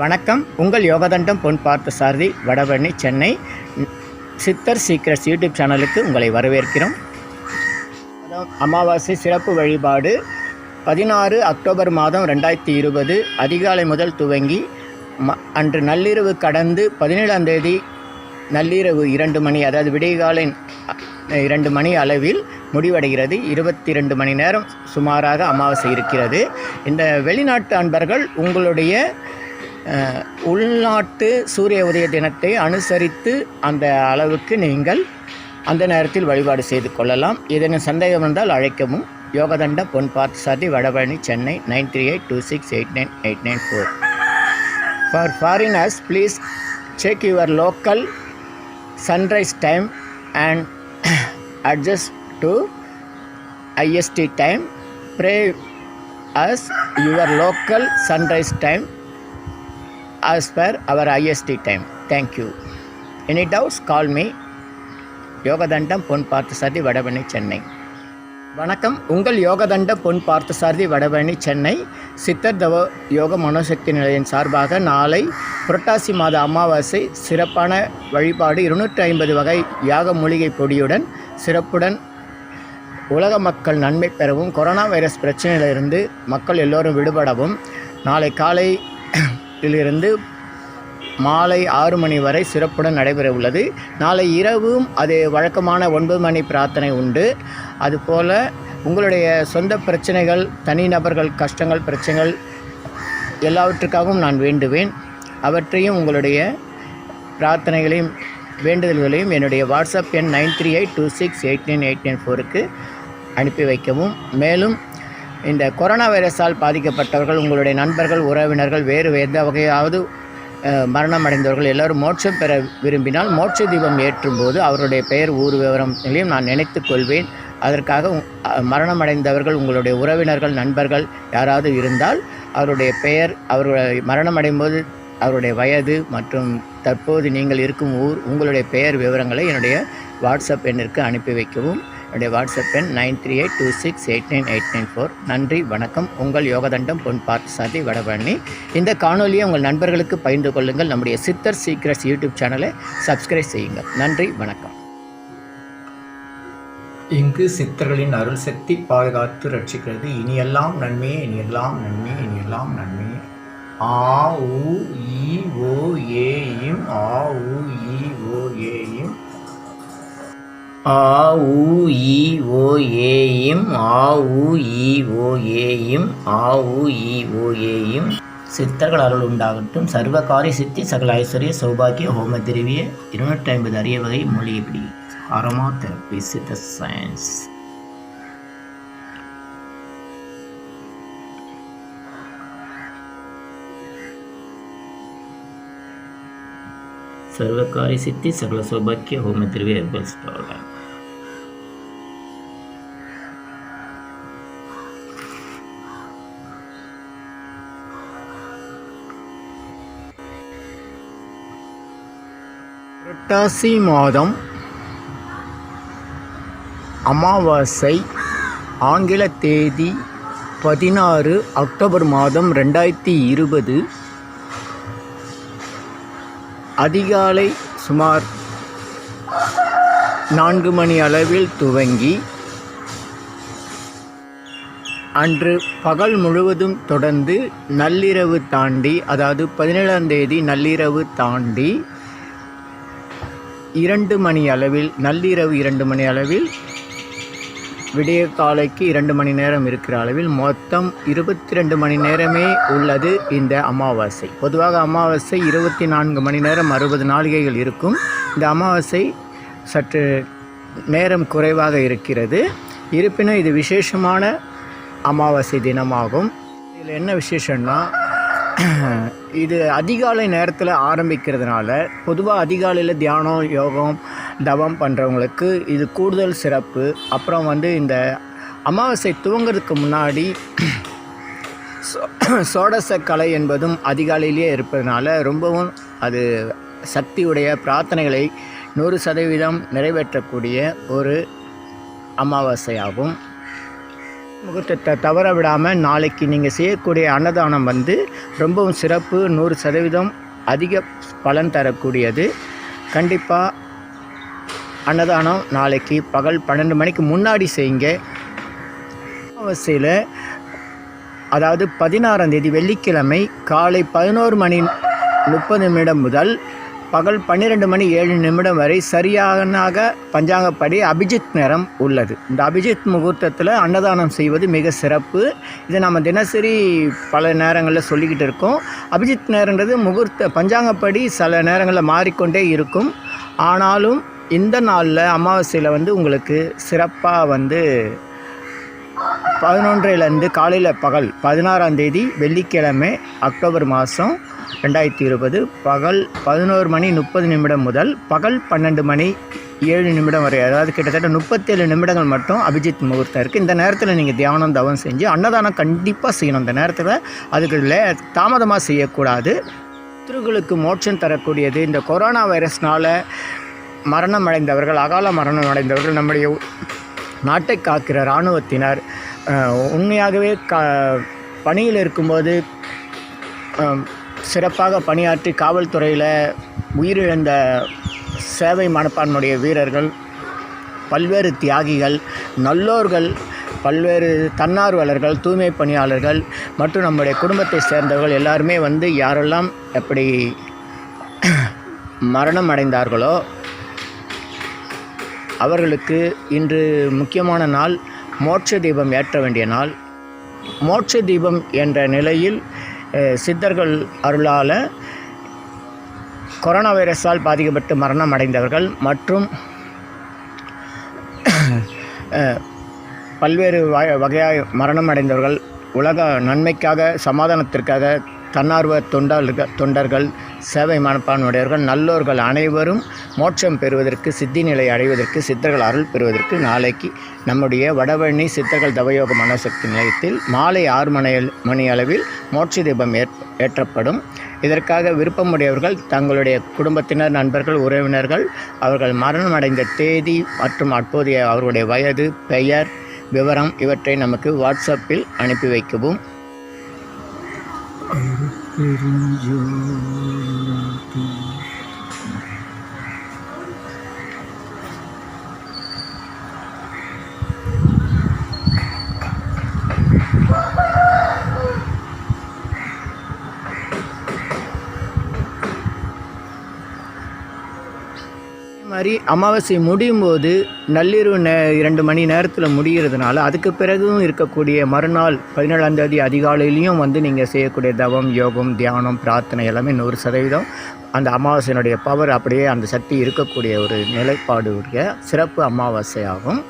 வணக்கம். உங்கள் யோகதண்டம் பொன் பார்த்த சாரதி வடபழனி சென்னை. சித்தர் சீக்ரெட்ஸ் யூடியூப் சேனலுக்கு உங்களை வரவேற்கிறோம். அமாவாசை சிறப்பு வழிபாடு. பதினாறு அக்டோபர் மாதம் ரெண்டாயிரத்தி இருபது அதிகாலை முதல் துவங்கி ம அன்று நள்ளிரவு கடந்து பதினேழாம் தேதி நள்ளிரவு இரண்டு மணி அதாவது விடியகாலை இரண்டு மணி அளவில் முடிவடைகிறது. இருபத்தி ரெண்டு மணி நேரம் சுமாராக அமாவாசை இருக்கிறது. இந்த வெளிநாட்டு அன்பர்கள் உங்களுடைய உள்நாட்டு சூரிய உதய தினத்தை அனுசரித்து அந்த அளவுக்கு நீங்கள் அந்த நேரத்தில் வழிபாடு செய்து கொள்ளலாம். இதன் சந்தேகம் இருந்தால் அழைக்கவும். Yogadanda Pon Parthasarathy Vadapalani Chennai nine three eight two six eight nine eight nine four. For foreigners please check your local sunrise time and adjust to IST time pray as your local sunrise time as per our IST time. Thank you. Any doubts? Call me. Yogathandam Pon Parthasarathy Vadapalani Chennai வணக்கம் உங்கள் யோகதண்ட பொன் பார்த்தசாரதி வடபழனி சென்னை சித்தர் தவ யோக மனோசக்தி நிலையம் சார்பாக நாளை புரட்டாசி மாத அமாவாசை சிறப்பான வழிபாடு இருநூற்றி ஐம்பது வகை யாக மூலிகை பொடியுடன் சிறப்புடன் உலக மக்கள் நன்மை பெறவும் கொரோனா வைரஸ் பிரச்சனையிலிருந்து மக்கள் எல்லோரும் விடுபடவும் நாளை காலை இலிருந்து மாலை ஆறு மணி வரை சிறப்புடன் நடைபெற உள்ளது நாளை இரவும் அது வழக்கமான ஒன்பது மணி பிரார்த்தனை உண்டு. அதுபோல் உங்களுடைய சொந்த பிரச்சனைகள் தனிநபர்கள் கஷ்டங்கள் பிரச்சனைகள் எல்லாவற்றுக்காகவும் நான் வேண்டுவேன். அவற்றையும் உங்களுடைய பிரார்த்தனைகளையும் வேண்டுதல்களையும் என்னுடைய வாட்ஸ்அப் எண் nine three eight two six eight nine eight nine ஃபோருக்கு அனுப்பி வைக்கவும். மேலும் இந்த கொரோனா வைரஸால் பாதிக்கப்பட்டவர்கள் உங்களுடைய நண்பர்கள் உறவினர்கள் வேறு எந்த வகையாவது மரணம் அடைந்தவர்கள் எல்லோரும் மோட்சம் பெற விரும்பினால் மோட்ச தீபம் ஏற்றும் போது அவருடைய பெயர் ஊர் விவரங்களையும் நான் நினைத்து கொள்வேன். அதற்காக உ- மரணம் அடைந்தவர்கள் உங்களுடைய உறவினர்கள் நண்பர்கள் யாராவது இருந்தால் அவருடைய பெயர் அவருடைய மரணம் அடையும்போது அவருடைய வயது மற்றும் தற்போது நீங்கள் இருக்கும் ஊர் உங்களுடைய பெயர் விவரங்களை என்னுடைய வாட்ஸ்அப் எண்ணிற்கு அனுப்பி வைக்கவும். என்னுடைய வாட்ஸ்அப் எண் nine three eight two six eight nine eight nine four. நன்றி வணக்கம். உங்கள் யோகதண்டம் பொன் பார்த்தசாதி வடபழனி. இந்த காணொலியை உங்கள் நண்பர்களுக்கு பகிர்ந்து கொள்ளுங்கள். நம்முடைய சித்தர் சீக்ரெட்ஸ் யூடியூப் சேனலை சப்ஸ்கிரைப் செய்யுங்கள். நன்றி வணக்கம். இங்கு சித்தர்களின் அருள் சக்தி பாதுகாத்து ரட்சிக்கிறது. இனியெல்லாம் நன்மையே இனியெல்லாம் நன்மையே இனியெல்லாம் நன்மையே ஆ உ இ ஓ ஏ இம் ஆ உ ஆ உ இ ஓ ஏயும் ஆ உ இ ஓ ஏயும் ஆ உ இ ஓ ஏயும் சித்தர்கள் அருள் உண்டாகட்டும் சர்வகாரிய சித்தி சகல ஐஸ்வர்ய சௌபாகிய ஹோம திரவிய இருநூற்றி ஐம்பது அரிய வகை மூலிகைப்படி அரோமா தெரப்பி சித்த சயின்ஸ் સર્વકારી સિદ્ધિ સકળ સૌભાગ્ય હોમે ધ્રુવે புரட்டாசி மாதம் அமாவாசை ஆங்கில தேதி பதினாறு அக்டோபர் மாதம் ரெண்டாயிரத்தி இருபது. அதிகாலை சுமார் நான்கு மணி அளவில் துவங்கி அன்று பகல் முழுவதும் தொடர்ந்து நள்ளிரவு தாண்டி அதாவது பதினேழாம் தேதி நள்ளிரவு தாண்டி இரண்டு மணி அளவில் நள்ளிரவு இரண்டு மணி அளவில் விடிய காலைக்கு இரண்டு மணி நேரம் இருக்கிற அளவில் மொத்தம் இருபத்தி ரெண்டு மணி நேரமே உள்ளது இந்த அமாவாசை. பொதுவாக அமாவாசை இருபத்தி நான்கு மணி நேரம் அறுபது நாளிகைகள் இருக்கும். இந்த அமாவாசை சற்று நேரம் குறைவாக இருக்கிறது. இருப்பினும் இது விசேஷமான அமாவாசை தினமாகும். இதில் என்ன விசேஷம்னா இது அதிகாலை நேரத்தில் ஆரம்பிக்கிறதுனால பொதுவாக அதிகாலையில் தியானம் யோகம் தவம் பண்ணுறவங்களுக்கு இது கூடுதல் சிறப்பு. அப்புறம் வந்து இந்த அமாவாசை துவங்கிறதுக்கு முன்னாடி சோ- சோடச கலை என்பதும் அதிகாலையிலேயே இருப்பதனால ரொம்பவும் அது சக்தியுடைய பிரார்த்தனைகளை நூறு சதவீதம் நிறைவேற்றக்கூடிய ஒரு அமாவாசையாகும். முகூர்த்தத்தை தவற விடாமல் நாளைக்கு நீங்கள் செய்யக்கூடிய அன்னதானம் வந்து ரொம்பவும் சிறப்பு. நூறு சதவீதம் அதிக பலன் தரக்கூடியது. கண்டிப்பாக அன்னதானம் நாளைக்கு பகல் பன்னெண்டு மணிக்கு முன்னாடி செய்யுங்க. அமாவாசையில் அதாவது பதினாறாம் தேதி வெள்ளிக்கிழமை காலை பதினோரு மணி முப்பது நிமிடம் முதல் பகல் பன்னிரெண்டு மணி ஏழு நிமிடம் வரை சரியாக பஞ்சாங்கப்படி அபிஜித் நேரம் உள்ளது. இந்த அபிஜித் முகூர்த்தத்தில் அன்னதானம் செய்வது மிக சிறப்பு. இதை நம்ம தினசரி பல நேரங்களில் சொல்லிக்கிட்டு இருக்கோம். அபிஜித் நேரன்றது முகூர்த்த பஞ்சாங்கப்படி சில நேரங்களில் மாறிக்கொண்டே இருக்கும். ஆனாலும் இந்த நாளில் அமாவாசையில் வந்து உங்களுக்கு சிறப்பாக வந்து பதினொன்றிலேருந்து காலையில் பகல் பதினாறாம் தேதி வெள்ளிக்கிழமை அக்டோபர் மாதம் ரெண்டாயிரத்தி இருபது. பகல் பதினோரு மணி முப்பது நிமிடம் முதல் பகல் பன்னெண்டு மணி ஏழு நிமிடம் வரை அதாவது கிட்டத்தட்ட முப்பத்தேழு நிமிடங்கள் மட்டும் அபிஜித் முகூர்த்தம் இருக்குது இந்த நேரத்தில் நீங்கள் தியானம் தவம் செஞ்சு அன்னதானம் கண்டிப்பாக செய்யணும். இந்த நேரத்தில் அதுக்கு லே தாமதமாக செய்யக்கூடாது. பித்ருகளுக்கு மோட்சம் தரக்கூடியது. இந்த கொரோனா வைரஸ்னால் மரணம் அடைந்தவர்கள் அகால மரணம் அடைந்தவர்கள் நம்முடைய நாட்டை காக்கிற இராணுவத்தினர் உண்மையாகவே கா பணியில் இருக்கும்போது சிறப்பாக பணியாற்றி காவல்துறையில் உயிரிழந்த சேவை மனப்பான்மையுடைய வீரர்கள் பல்வேறு தியாகிகள் நல்லோர்கள் பல்வேறு தன்னார்வலர்கள் தூய்மை பணியாளர்கள் மற்றும் நம்முடைய குடும்பத்தை சேர்ந்தவர்கள் எல்லாருமே வந்து யாரெல்லாம் எப்படி மரணம் அடைந்தார்களோ அவர்களுக்கு இன்று முக்கியமான நாள் மோட்ச தீபம் ஏற்ற வேண்டிய நாள். மோட்ச தீபம் என்ற நிலையில் சித்தர்கள் அருளால் கொரோனா வைரஸால் பாதிக்கப்பட்டு மரணம் அடைந்தவர்கள் மற்றும் பல்வேறு வகையாக மரணம் அடைந்தவர்கள் உலக நன்மைக்காக சமாதானத்திற்காக தன்னார்வ தொண்டர்கள் தொண்டர்கள் சேவை மனப்பான்மையுடையவர்கள் நல்லோர்கள் அனைவரும் மோட்சம் பெறுவதற்கு சித்தி நிலை அடைவதற்கு சித்தர்கள் அருள் பெறுவதற்கு நாளைக்கு நம்முடைய வடபழனி சித்தர்கள் தவயோக மனசக்தி நிலையத்தில் மாலை ஆறு மணி மணி அளவில் மோட்ச தீபம் ஏற் ஏற்றப்படும். இதற்காக விருப்பமுடையவர்கள் தங்களுடைய குடும்பத்தினர் நண்பர்கள் உறவினர்கள் அவர்கள் மரணம் அடைந்த தேதி மற்றும் அப்போதைய அவர்களுடைய வயது பெயர் விவரம் இவற்றை நமக்கு வாட்ஸ்அப்பில் அனுப்பி வைக்கவும். அதே மாதிரி அமாவாசை முடியும் போது நள்ளிரவு நே இரண்டு மணி நேரத்தில் முடிகிறதுனால அதுக்கு பிறகும் இருக்கக்கூடிய மறுநாள் பதினேழாம் தேதி அதிகாலையிலையும் வந்து நீங்கள் செய்யக்கூடிய தவம் யோகம் தியானம் பிரார்த்தனை எல்லாமே நூறு சதவீதம். அந்த அமாவாசையினுடைய பவர் அப்படியே அந்த சக்தி இருக்கக்கூடிய ஒரு நிலைப்பாடு உடைய சிறப்பு அமாவாசை ஆகும்.